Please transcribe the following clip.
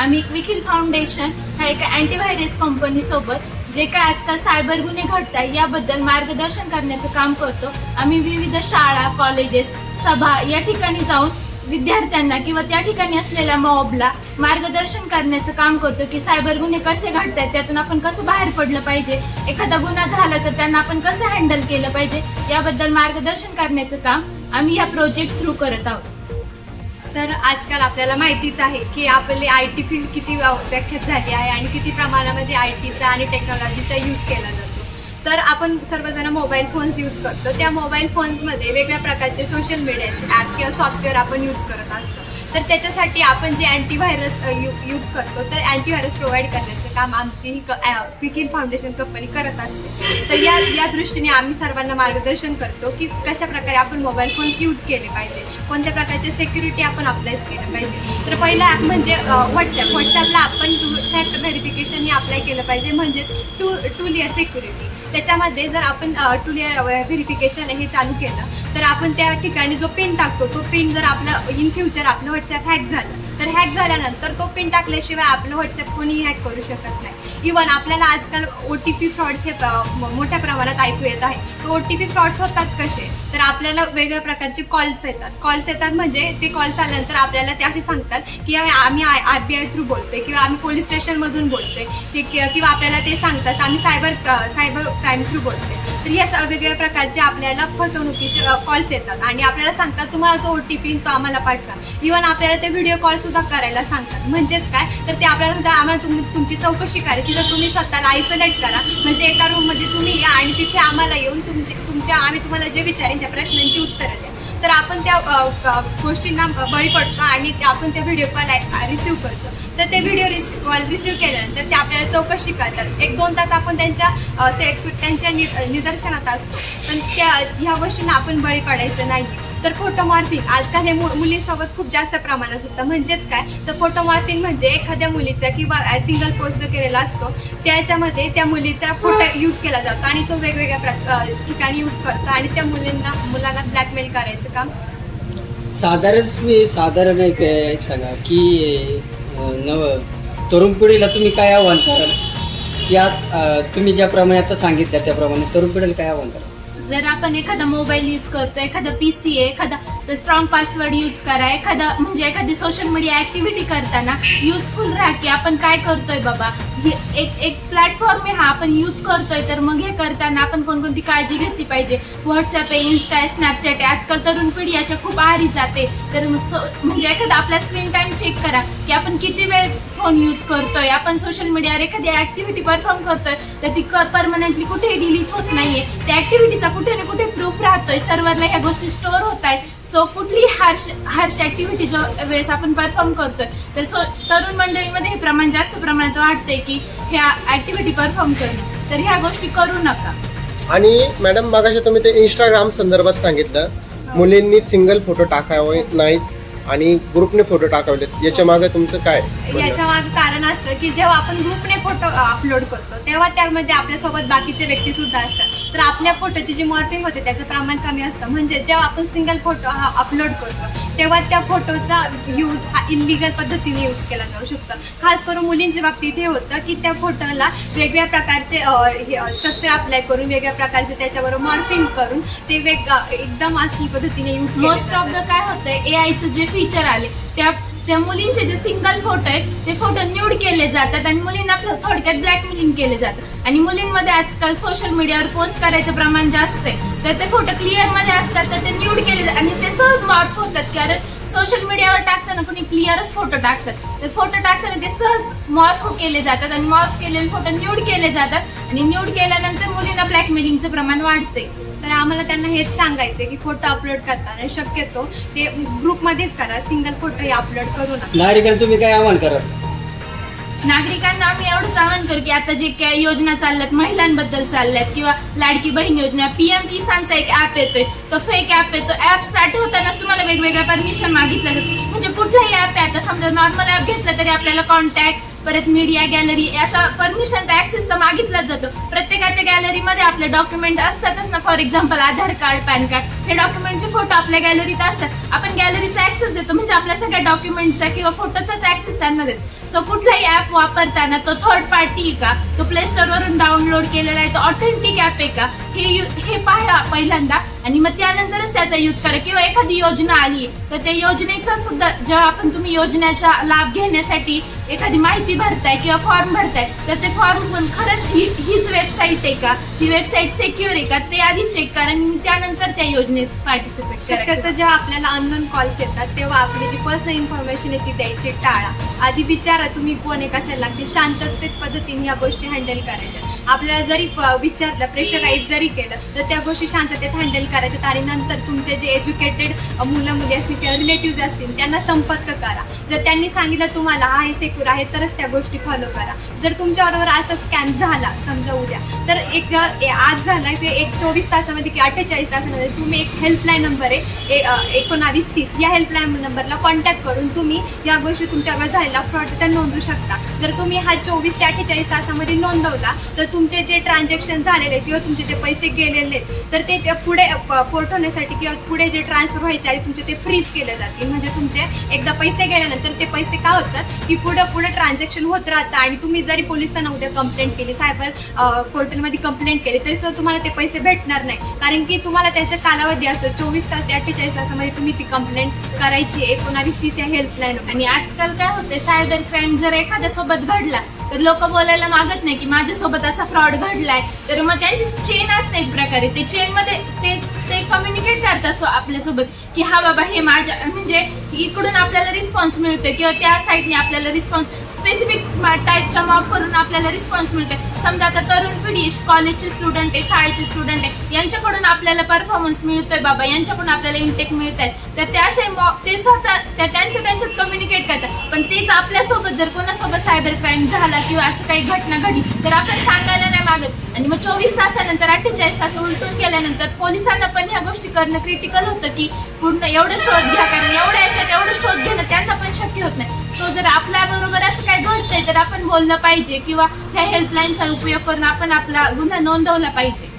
आम्ही विखिल फाउंडेशन ह्या एका अँटीव्हायरस कंपनी सोबत जे काय आजकाल सायबर गुन्हे घडत आहे याबद्दल मार्गदर्शन करण्याचं काम करतो. आम्ही विविध शाळा कॉलेजेस सभा या ठिकाणी जाऊन विद्यार्थ्यांना किंवा त्या ठिकाणी असलेल्या मॉबला मार्गदर्शन करण्याचं काम करतो की सायबर गुन्हे कसे घडत आहेत त्यातून आपण कसं बाहेर पडलं पाहिजे एखादा गुन्हा झाला तर त्यांना आपण कसं हँडल केलं पाहिजे याबद्दल मार्गदर्शन करण्याचं काम आम्ही या प्रोजेक्ट थ्रू करत आहोत. तर आजकाल आपल्याला माहितीच आहे की आपली आय टी फील्ड किती व्याख्यात झाली आहे आणि किती प्रमाणामध्ये आय टीचा आणि टेक्नॉलॉजीचा यूज केला जातो. तर आपण सर्वजण मोबाईल फोन्स यूज करतो. त्या मोबाईल फोन्समध्ये वेगळ्या प्रकारचे सोशल मीडियाचे ॲप किंवा सॉफ्टवेअर आपण यूज करत असतो. तर त्याच्यासाठी आपण जे अँटीव्हायरस यूज करतो तर अँटीव्हायरस प्रोव्हाइड करण्याचं काम आमची ही पिकिन फाउंडेशन कंपनी करत असते. तर या या दृष्टीने आम्ही सर्वांना मार्गदर्शन करतो की कशा प्रकारे आपण मोबाईल फोन्स यूज केले पाहिजे. कोणत्या प्रकारचे सिक्युरिटी आपण अप्लायच केलं पाहिजे. तर पहिला ॲप म्हणजे व्हॉट्सॲप व्हॉट्सॲपला आपण टू फॅक्टर व्हेरिफिकेशन हे अप्लाय केलं पाहिजे म्हणजेच टू टू लेअर सिक्युरिटी त्याच्यामध्ये जर आपण टू लेअर व्हेरिफिकेशन हे चालू केलं तर आपण त्या ठिकाणी जो पिन टाकतो तो पिन जर आपलं इन फ्युचर आपलं व्हॉट्सॲप हॅक झालं तर हॅक झाल्यानंतर तो पिन टाकल्याशिवाय आपलं व्हॉट्सॲप कोणीही हॅक करू शकत नाही. इवन आपल्याला आजकाल ओ टी पी फ्रॉड्स हे मोठ्या प्रमाणात ऐकू येत आहे. तर ओ टी पी फ्रॉड्स होतात कसे? तर आपल्याला वेगळ्या प्रकारचे कॉल्स येतात. कॉल्स येतात म्हणजे ते कॉल्स आल्यानंतर आपल्याला ते असे सांगतात की आम्ही I R B I through बोलतोय किंवा आम्ही पोलीस स्टेशनमधून बोलतोय. किंवा आपल्याला ते सांगतात आम्ही सायबर सायबर क्राईम थ्रू बोलतोय. तर या वेगवेगळ्या प्रकारचे आपल्याला फसवणुकीचे कॉल्स येतात. आणि आपल्याला सांगतात तुम्हाला जो ओ टी पी तो आम्हाला पाठवा. इवन आपल्याला ते व्हिडिओ कॉल सुद्धा करायला सांगतात. म्हणजेच काय? तर ते आपल्याला आम्हाला तुम तुमची चौकशी करायची. तर तुम्ही स्वतःला आयसोलेट करा. म्हणजे एका रूममध्ये तुम्ही या आणि तिथे आम्हाला येऊन तुमचे तुमच्या आम्ही तुम्हाला जे विचारेन त्या प्रश्नांची उत्तरं द्या. तर आपण त्या गोष्टींना बळी पडतो आणि आपण त्या व्हिडिओ कॉल रिसिव्ह करतो. तर ते व्हिडिओ रिसि कॉल रिसिव्ह केल्यानंतर ते आपल्याला चौकशी करतात. एक दोन तास आपण त्यांच्या त्यांच्या निदर्शनात असतो. पण त्या ह्या गोष्टींना आपण बळी पडायचं नाही तर फोटोमॉर्फिंग आजकाल हे मु- खूप जास्त प्रमाणात होतं. म्हणजेच काय? तर फोटोमॉर्फिंग म्हणजे एखाद्या मुलीचा किंवा सिंगल पोस्ट जो केलेला असतो त्याच्यामध्ये त्या मुलीचा फोटो यूज केला जातो आणि तो वेगवेगळ्या प्र- ठिकाणी यूज करतो आणि त्या मुलींना मुलांना ब्लॅकमेल करायचं काम साधारण तुम्ही साधारण एक एक सांगा की नव तरुण पिढीला तुम्ही काय आव्हान कराल? या तुम्ही ज्याप्रमाणे आता सांगितलं त्याप्रमाणे तरुण पिढीला काय आव्हान कराल? जर आपण एखादा मोबाईल यूज करतो एखादा पी सी आहे एखादा स्ट्रॉंग पासवर्ड यूज करा. एखादा म्हणजे एखादी सोशल मीडिया ऍक्टिव्हिटी करताना युजफुल राहा की आपण काय करतोय बाबा? हे एक एक प्लॅटफॉर्म आहे हा आपण यूज करतोय तर मग हे करताना आपण कोणकोणती काळजी घेतली पाहिजे? व्हॉट्सअप आहे इन्स्टा आहे स्नॅपचॅट आहे. आजकाल तरुण पिढी याच्या खूप आहारी जाते. तर म्हणजे एखादा आपला स्क्रीन टाईम चेक करा की आपण किती वेळ फोन यूज करतोय. आपण सोशल मीडियावर एखादी ऍक्टिव्हिटी परफॉर्म करतोय तर ती परमनंटली कुठेही डिलीट होत नाहीये. त्या ऍक्टिव्हिटीचा कुठे ना कुठे प्रूफ राहतोय. सर्व्हरला ह्या गोष्टी स्टोअर होत आहेत. सो कुठली हार्श हार्श ऍक्टिव्हिटी जो वेळेस आपण परफॉर्म करतोय तर सो तरुण मंडळीमध्ये हे प्रमाण जास्त प्रमाणात वाढतंय की ह्या ऍक्टिव्हिटी परफॉर्म करणं. तर ह्या गोष्टी करू नका. आणि मॅडम मागाशी तुम्ही ते इंस्टाग्राम संदर्भात सांगितलं मुलींनी सिंगल फोटो टाकावे नाहीत. आणि ग्रुपने फोटो टाकावेत याच्या मागे तुमचं काय? याच्या मागे कारण असं की जेव्हा आपण ग्रुपने फोटो अपलोड करतो तेव्हा त्यामध्ये आपल्यासोबत बाकीचे व्यक्ती सुद्धा असतात. तर आपल्या फोटोची जी मॉर्फिंग होते त्याचं प्रमाण कमी असतं. म्हणजे जेव्हा आपण सिंगल फोटो हा अपलोड करतो तेव्हा त्या फोटोचा यूज हा इलिगल पद्धतीने यूज केला जाऊ शकतो. खास करून मुलींच्या बाबतीत हे होतं की त्या फोटोला वेगवेगळ्या प्रकारचे स्ट्रक्चर अप्लाय करून वेगवेगळ्या प्रकारचे त्याच्याबरोबर मॉर्फिंग करून ते वेग एकदम अशी पद्धतीने यूज मोस्ट ऑफ द काय होतंय एआयचं जे फीचर आले त्या त्या मुलींचे जे सिंगल फोटो आहेत ते फोटो न्यूड केले जातात आणि मुलींना थोडक्यात ब्लॅकमेलिंग केले जातात आणि मुलींमध्ये आजकाल सोशल मीडियावर पोस्ट करायचं प्रमाण जास्त आहे. तर ते फोटो क्लिअरमध्ये असतात तर ते न्यूड केले जातात आणि ते सहज वाट होतात कारण सोशल मीडियावर टाकताना कोणी क्लिअरच फोटो टाकतात. तर फोटो टाकताना ते सहज मॉर्फ केले जातात आणि मॉर्फ केलेले फोटो न्यूड केले जातात. आणि न्यूड केल्यानंतर मुलींना ब्लॅकमेलिंगचं प्रमाण वाढते तर आम्हाला त्यांना हेच सांगायचं की फोटो अपलोड करताना शक्यतो ते ग्रुपमध्येच करा. सिंगल फोटो हे अपलोड करू नका. नागरिकांना तुम्ही काय आव्हान कराल? नागरिकांना आम्ही एवढंच आवाहन करू की आता जे काही योजना चालल्यात महिलांबद्दल चालल्यात किंवा लाडकी बहीण योजना पीएम किसानचा एक ऍप येतोय. तो फेक ऍप येतो ऍप स्टार्ट होतानाच तुम्हाला वेगवेगळ्या परमिशन मागितल्या जातात. म्हणजे कुठलाही ऍप आहे आता समजा नॉर्मल ऍप घेतलं तरी आपल्याला कॉन्टॅक्ट परत मीडिया गॅलरी याचा परमिशन ऍक्सेस तर मागितलाच जातो. प्रत्येकाच्या गॅलरीमध्ये आपले डॉक्युमेंट असतातच ना. For example Aadhaar card PAN card. हे डॉक्युमेंटचे फोटो आपल्या गॅलरीत असतात. आपण गॅलरीचा ऍक्सेस देतो. म्हणजे आपल्या सगळ्या डॉक्युमेंटचा किंवा फोटोचाच ऍक्सेस त्यांना देतो. सो कुठलाही ऍप वापरताना तो थर्ड पार्टी का? तो प्ले स्टोर डाउनलोड केलेला आहे. तो ऑथेंटिक ऍप आहे का? हे हे पाहा पहिल्यांदा. आणि मग त्यानंतरच त्याचा यूज करा. किंवा एखादी योजना आली तर त्या योजनेचा सुद्धा जेव्हा आपण तुम्ही योजनेचा लाभ घेण्यासाठी एखादी माहिती भरताय किंवा फॉर्म भरताय तर ते फॉर्म पण खरंच ही हीच वेबसाईट आहे का? ही वेबसाईट सेक्युअर आहे का? ते आधी चेक करा आणि त्यानंतर त्या योजनेत पार्टिसिपेट करा. शक्यतो जेव्हा आपल्याला अननोन कॉल्स येतात तेव्हा आपली जी पर्सनल इन्फॉर्मेशन आहे ती द्यायची टाळा. आधी विचारा तुम्ही कोण आहे कशाला लागते? शांततेत पद्धतीने या गोष्टी हँडल करायच्या. आपल्याला जरी विचारलं प्रेशराईज जरी केलं तर त्या गोष्टी शांततेत हँडल करायच्यात आणि नंतर तुमचे जे एज्युकेटेड मुलं मुली असतील किंवा रिलेटिव्ह असतील त्यांना संपर्क करा. जर त्यांनी सांगितलं तुम्हाला हा हे सेक्युर आहे तरच त्या गोष्टी फॉलो करा. जर तुमच्याबरोबर असा स्कॅम झाला समजा उद्या तर एक आज झाला ते एक चोवीस तासामध्ये की अठ्ठेचाळीस तासामध्ये तुम्ही एक हेल्पलाईन नंबर आहे एकोणावीस तीस या हेल्पलाईन नंबरला कॉन्टॅक्ट करून तुम्ही या गोष्टी तुमच्यावर झालेला फ्रॉड त्या नोंदवू शकता. जर तुम्ही हा चोवीस ते अठ्ठेचाळीस तासामध्ये नोंदवला तर तुमचे जे ट्रान्झॅक्शन झालेले आहेत किंवा तुमचे जे पैसे गेलेले आहेत, तर ते ते पुढे प- पोर्ट होण्यासाठी किंवा पुढे जे ट्रान्सफर व्हायचे आहे तुमचे ते फ्रीज केले जातील. म्हणजे तुमचे एकदा पैसे गेल्यानंतर ते पैसे काय होतात? की पुढे पुढे ट्रान्झॅक्शन होत राहतं आणि तुम्ही जरी पोलिसांना उद्या कंप्लेंट केली सायबर पोर्टलमध्ये कंप्लेंट केली तरी सुद्धा तुम्हाला ते पैसे भेटणार नाही. कारण की तुम्हाला त्याचा कालावधी असतो चोवीस तास ते अठ्ठेचाळीस तासामध्ये तुम्ही ती कंप्लेंट करायची एकोणावीस तीस या हेल्पलाईन आणि आजकाल काय होते सायबर क्राईम जर एखाद्या सोबत घडला तर लोक बोलायला मागत नाही की माझ्यासोबत असा फ्रॉड घडलाय. तर मग त्यांची चेन असते एक प्रकारे. ते चेन मध्ये ते ते कम्युनिकेट करतात आपल्यासोबत की हा बाबा हे माझ्या म्हणजे इकडून आपल्याला रिस्पॉन्स मिळतोय किंवा त्या साईडने आपल्याला रिस्पॉन्स स्पेसिफिक टाईपच्या मॉब करून आपल्याला रिस्पॉन्स मिळतोय. समजा आता तरुण पिढी कॉलेजचे स्टुडंट आहे शाळेचे स्टुडंट आहे यांच्याकडून आपल्याला परफॉर्मन्स मिळतोय बाबा यांच्याकडून आपल्याला इंटेक मिळत आहे तर त्या असे मॉब ते स्वतः त्या त्यांच्या त्यांच्यात कम्युनिकेट पण तेच आपल्यासोबत जर कोणासोबत सायबर क्राईम झाला किंवा असं काही घटना घडली तर आपण सांगायला नाही मागत. आणि मग चोवीस तासानंतर अठ्ठेचाळीस तास उलटून केल्यानंतर पोलिसांना पण ह्या गोष्टी करणं क्रिटिकल होतं की पूर्ण एवढं शोध घ्या कारण एवढ्या याच्यात एवढं शोध घेणं त्यांना पण शक्य होत नाही. सो जर आपल्याबरोबर असं काय घडतंय तर आपण बोललं पाहिजे किंवा ह्या हेल्पलाईनचा उपयोग करून आपण आपला गुन्हा नोंदवला पाहिजे.